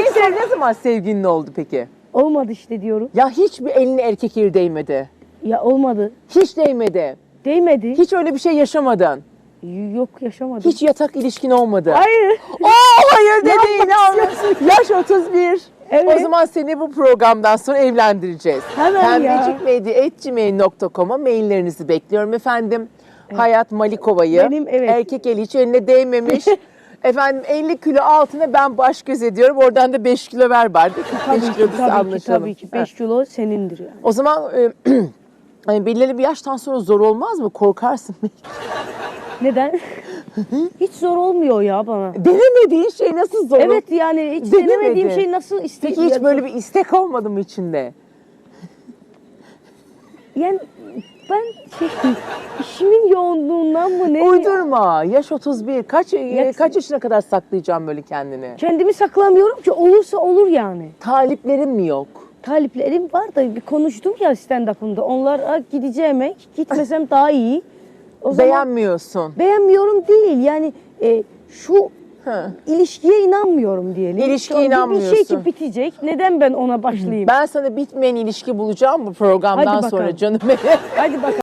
en son ne zaman sevgilin oldu peki? Olmadı işte diyorum. Ya hiç bir eline erkek eli değmedi. Ya olmadı. Hiç değmedi. Değmedi. Hiç öyle bir şey yaşamadın. Yok yaşamadım. Hiç yatak ilişkin olmadı. Hayır. Oo hayır dedi inanmıyorum. Yaş 31. Evet. O zaman seni bu programdan sonra evlendireceğiz. Hemen ya. Pembecikmedya.gmail.com'a maillerinizi bekliyorum efendim. Hayat Malikova'yı Benim, evet. erkek eli hiç eline değmemiş. efendim 50 kilo altına ben baş göz ediyorum. Oradan da 5 kilo ver bari. Tabii 5 ki, kilo biz tabii ki, anlaşalım. tabii ki. Ha. 5 kilo senindir yani. O zaman e, hani belirli bir yaştan sonra zor olmaz mı? Korkarsın. Neden? hiç zor olmuyor ya bana. Denemediğin şey nasıl zor? olur? Evet yani hiç Denemedin. denemediğim şey nasıl iste Peki hiç böyle bir istek olmadı mı içinde? Yani ben şey işimin yoğunluğundan mı ne? Uydurma. Yaş 31. Kaç e, kaç yaşına kadar saklayacağım böyle kendini? Kendimi saklamıyorum ki olursa olur yani. Taliplerin mi yok? Taliplerim var da bir konuştum ya stand-up'ımda. Onlar "Aa, gideceğime gitmesem daha iyi. O zaman Beğenmiyorsun. beğenmiyorum değil yani e, şu Hı. ilişkiye inanmıyorum diyelim. İlişkiye Bir- Bir şey ki bitecek. Neden ben ona başlayayım? Ben sana bitmeyen ilişki bulacağım bu programdan Hadi sonra canım benim. Hadi bakalım.